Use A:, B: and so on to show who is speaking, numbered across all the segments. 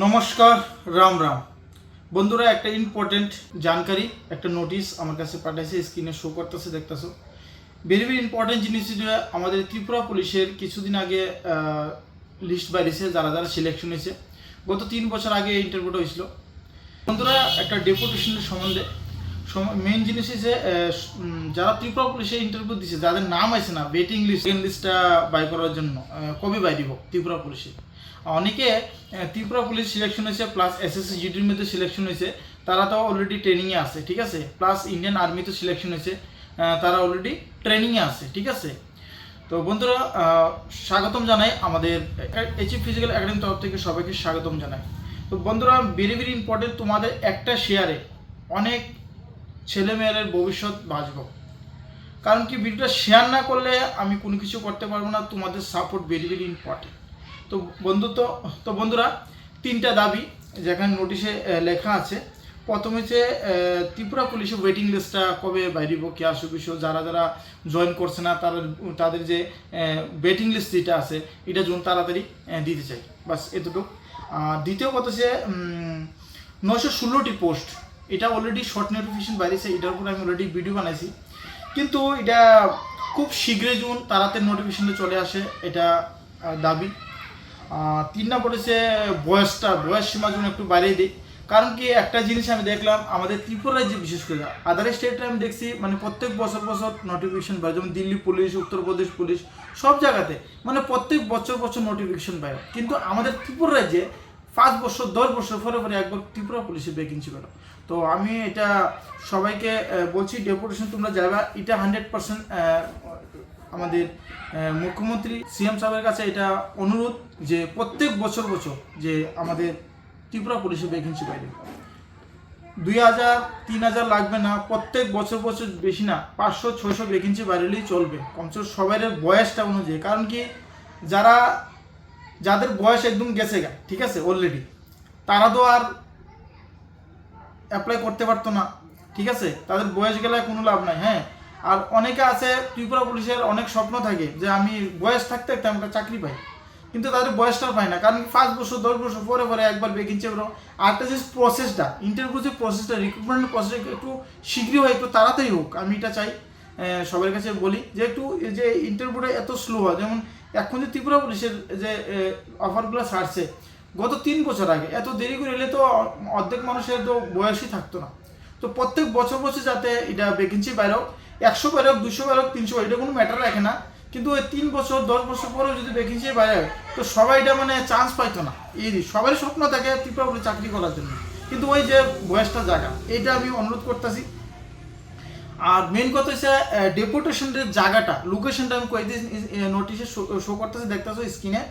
A: নমস্কার, রাম রাম। বন্ধুরা, একটা ইম্পর্টেন্ট জানকারি, একটা নোটিশ আমার কাছে পাঠাইছে স্ক্রিনে শো করতেছে, দেখতেছো। ভেরি ভেরি ইম্পর্টেন্ট জিনিস আমাদের ত্রিপুরা পুলিশের কিছুদিন আগে লিস্ট বাইরেছে যারা যারা সিলেকশন হয়েছে গত তিন বছর আগে ইন্টারভিউটা হয়েছিল। বন্ধুরা, একটা ডেপুটেশনের সম্বন্ধে। মেইন জিনিস হচ্ছে যারা ত্রিপুরা পুলিশে ইন্টারভিউ দিছে, যাদের নাম আছে না বেটিং লিস্ট লিস্টটা বাই করার জন্য কবে বাই দিব ত্রিপুরা পুলিশে? অনেকে ত্রিপুরা পুলিশ সিলেকশন হয়েছে প্লাস এসএসসি জিডির মধ্যে সিলেকশন হয়েছে। তারা তো অলরেডি ট্রেনিংয়ে আছে, ঠিক আছে? প্লাস ইন্ডিয়ান আর্মিতে সিলেকশন হয়েছে তারা অলরেডি ট্রেনিংয়ে আছে, ঠিক আছে? তো বন্ধুরা স্বাগতম জানাই আমাদের এইচএফ ফিজিক্যাল একাডেমি তরফ থেকে সবাইকে স্বাগতম জানাই। তো বন্ধুরা ভেরি ভেরি ইম্পর্টেন্ট তোমাদের একটা শেয়ারে অনেক ছেলেমেয়েদের ভবিষ্যৎ বাঁচব। কারণ কি ভিডিওটা শেয়ার না করলে আমি কোনো কিছু করতে পারব না, তোমাদের সাপোর্ট ভেরি ভেরি ইম্পর্টেন্ট তো বন্ধু তো তো বন্ধুরা তিনটা দাবি যেখানে নোটিশে লেখা আছে। প্রথমে আহ, ত্রিপুরা পুলিশের ওয়েটিং লিস্টটা কবে বাইরিব কে আসুক বিষয় যারা যারা জয়েন করছে না তারা তাদের যে ওয়েটিং লিস্ট যেটা আছে এটা যেন তাড়াতাড়ি দিতে চাই। বাস এতটুকু। আর দ্বিতীয় কথা যে নশো ষোলোটি পোস্ট এটা অলরেডি শর্ট নোটিফিকেশন বাইরেছে এটার উপর আমি অলরেডি ভিডিও বানাইছি। কিন্তু এটা খুব শীঘ্রই জুন তাড়াতাড়ি নোটিফিকেশনটা চলে আসে এটা দাবি। তিন নম্বর হচ্ছে বয়সটা, বয়স সীমা জন্য একটু বাড়িয়ে দিই, কারণ কি একটা জিনিস আমি দেখলাম, আমাদের ত্রিপুরা রাজ্যে বিশেষ করে আদার স্টেটে আমি দেখছি মানে প্রত্যেক বছর বছর নোটিফিকেশন পায়, যেমন দিল্লি পুলিশ, উত্তরপ্রদেশ পুলিশ, সব জায়গাতে মানে প্রত্যেক বছর বছর নোটিফিকেশন পায়। কিন্তু আমাদের ত্রিপুরা রাজ্যে পাঁচ বছর, দশ বছর পরে পরে একবার ত্রিপুরা পুলিশের ভ্যাকেন্সি বেরো তো আমি এটা সবাইকে বলছি ডেপুটেশন তোমরা যাবা, এটা হান্ড্রেড পার্সেন্ট আমাদের মুখ্যমন্ত্রী সিএম সাহেবের কাছে এটা অনুরোধ যে প্রত্যেক বছর বছর যে আমাদের ত্রিপুরা পুলিশের ভ্যাকেন্সি বাইরে। দুই হাজার, তিন হাজার লাগবে না, প্রত্যেক বছর বছর বেশি না, পাঁচশো, ছয়শো ভ্যাকেন্সি বাড়লেই চলবে। কমসে কম সবাই বয়সটা অনুযায়ী, কারণ কি যারা, যাদের বয়স একদম গেছে গা, ঠিক আছে অলরেডি তারা তো আর অ্যাপ্লাই করতে পারতো না, ঠিক আছে, তাদের বয়স গেলে কোনো লাভ নাই হ্যাঁ। আর অনেকে আছে ত্রিপুরা পুলিশের অনেক স্বপ্ন থাকে যে আমি বয়স থাকতে থাকতে আমি একটা চাকরি পাই। কিন্তু তাদের বয়সটা পায় না। কারণ পাঁচ বছর, দশ বছর, পরে পরে একবার ভ্যাকেন্সি বেরো আর একটা যে প্রসেসটা ইন্টারভিউ যে প্রসেসটা রিক্রুটমেন্ট প্রসেস একটু শীঘ্রই হয়, একটু তাড়াতাড়ি হোক, আমি এটা চাই। সবার কাছে বলি যে একটু যে ইন্টারভিউটা এত স্লো হয়, যেমন এখন যে ত্রিপুরা পুলিশের যে অফারগুলো ছাড়ছে, গত তিন বছর আগে, এত দেরি করে এলে তো অর্ধেক মানুষের তো বয়সই থাকতো না। তো প্রত্যেক বছর বছর যাতে এটা ভ্যাকেন্সি বাইরেও একশো বেরোক দুশো বেরোক তিনশো এটা কোনো ম্যাটার রাখে না। কিন্তু ওই তিন বছর, দশ বছর পরেও যদি ভ্যাকেন্সি বাইরে হয় তো সবাই এটা মানে চান্স পাইতো না। এই সবারই স্বপ্ন থাকে ত্রিপুরা চাকরি করার জন্য। কিন্তু ওই যে বয়সটা জায়গা এইটা আমি অনুরোধ করতেছি। আর মেন কথা হচ্ছে ডেপুটেশনের জায়গাটা লোকেশনটা আমি দিই নোটিশে শো করতেছি, দেখতেছো স্ক্রিনে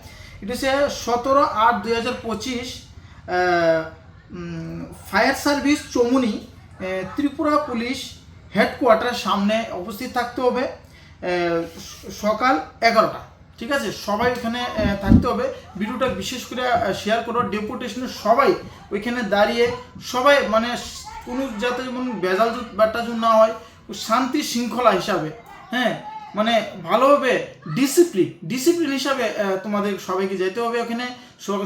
A: এটা হচ্ছে সতেরো আট দুই হাজার পঁচিশ ফায়ার সার্ভিস চমুনি ত্রিপুরা পুলিশ হেডকোয়ার্টারের সামনে উপস্থিত থাকতে হবে সকাল এগারোটা, ঠিক আছে? সবাই ওখানে থাকতে হবে। ভিডিওটা বিশেষ করে শেয়ার করো। ডেপুটেশনে সবাই ওইখানে দাঁড়িয়ে, সবাই মানে কোনো যাতে যেমন বেজাল বাট্টাজুন না হয়, শান্তি শৃঙ্খলা হিসাবে হ্যাঁ? মানে ভালোভাবে ডিসিপ্লিন ডিসিপ্লিন হিসাবে তোমাদের সবাইকে যেতে হবে ওখানে।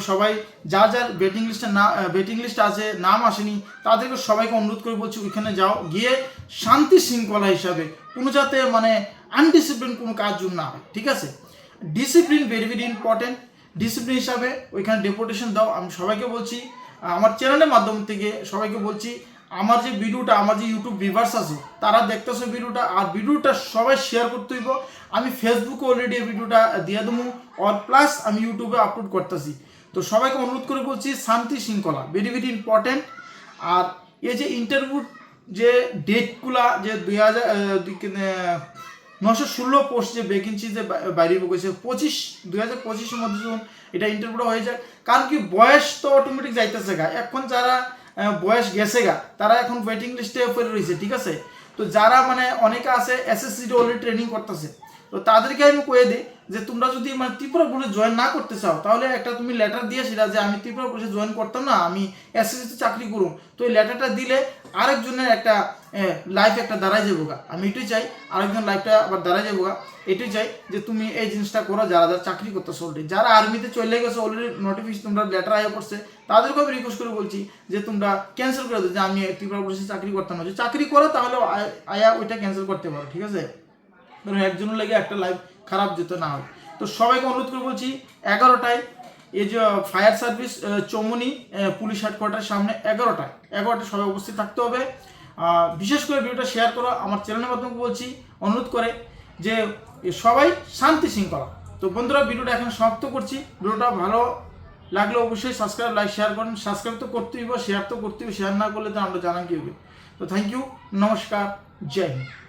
A: সবাই যা যার বেটিং লিস্টে না বেটিং লিস্ট আছে, নাম আসেনি, তাদেরকে সবাইকে অনুরোধ করে বলছি ওইখানে যাও। গিয়ে শান্তি শৃঙ্খলা হিসাবে, কোনো যাতে মানে আনডিসিপ্লিন কোনো কাজ না হয়, ঠিক আছে? Discipline very very important discipline হিসাবে ওইখানে ডেপুটেশন দাও। আমি সবাইকে বলছি আমার চ্যানেলের মাধ্যম থেকে সবাইকে বলছি আমার যে ভিডিওটা, আমার যে ইউটিউব ভিভার্স আছে, তারা দেখতেছে ভিডিওটা, আর ভিডিওটা সবাই শেয়ার করতে হইব। আমি ফেসবুকে অলরেডি এই ভিডিওটা দিয়ে দেবো, আর প্লাস আমি ইউটিউবে আপলোড করতেছি। তো সবাইকে অনুরোধ করে বলছি, শান্তি শৃঙ্খলা ভেরি ভেরি ইম্পর্টেন্ট আর এই যে ইন্টারভিউ যে ডেটগুলা যে দুই হাজার দুই- নশো ষোলো পোস্ট যে ভ্যাকেন্সি যে বাইরে গেছে পঁচিশ, দুই হাজার পঁচিশের মধ্যে যখন এটা ইন্টারভিউটা হয়ে যায়, কারণ কি বয়স তো অটোমেটিক যাইতেছে গা। এখন যারা বয়স গেছে গা তারা এখন ওয়েটিং লিস্টে পড়ে রয়েছে, ঠিক আছে? তো যারা মানে অনেকে আছে এসএসসি অলরেডি ট্রেনিং করতেছে, তো তাদেরকে আমি কয়ে দিই যে তোমরা যদি মানে ত্রিপুরা পুলিশে জয়েন না করতে চাও, তাহলে একটা তুমি লেটার দিয়ে সেটা যে আমি ত্রিপুরা পুলিশে জয়েন করতাম না, আমি এসএসসিতে চাকরি করুম। তো এই লেটারটা দিলে আরেকজনের একটা লাইফ একটা দাঁড়ায় যাব গা। আমি এটাই চাই, আরেকজন লাইফটা আবার দাঁড়ায় যাব গা। এটাই চাই যে তুমি এই জিনিসটা করো, যারা যারা চাকরি করতেছো অলরেডি যারা আর্মিতে চলে গেছে অলরেডি নোটিফিকেশন তোমরা লেটার আয়া পড়ছে, তাদেরকেও আমি রিকোয়েস্ট করে বলছি যে তোমরা ক্যান্সেল করে দাও, যে আমি ত্রিপুরা পুলিশে চাকরি করতাম না। যদি চাকরি করো, তাহলে আয়া ওইটা ক্যান্সেল করতে পারো, ঠিক আছে? ধরুন একজনের লেগে একটা লাইফ খারাপ যেত না হয়। তো সবাইকে অনুরোধ করে বলছি, এগারোটায় এই যে ফায়ার সার্ভিস চমনি পুলিশ হেডকোয়ার্টারের সামনে এগারোটায় এগারোটায় সবাই উপস্থিত থাকতে হবে। বিশেষ করে ভিডিওটা শেয়ার করো, আমার চ্যানেলের মাধ্যমে বলছি, অনুরোধ করে যে সবাই শান্তি শৃঙ্খলা। তো বন্ধুরা, ভিডিওটা এখন সমাপ্ত করছি। ভিডিওটা ভালো লাগলে অবশ্যই সাবস্ক্রাইব লাইক শেয়ার করেন। সাবস্ক্রাইব তো করতেই হবে শেয়ার তো করতেই হবে শেয়ার না করলে তো আমরা জানা কি হবে? তো থ্যাংক ইউ নমস্কার, জয় হিন্দ।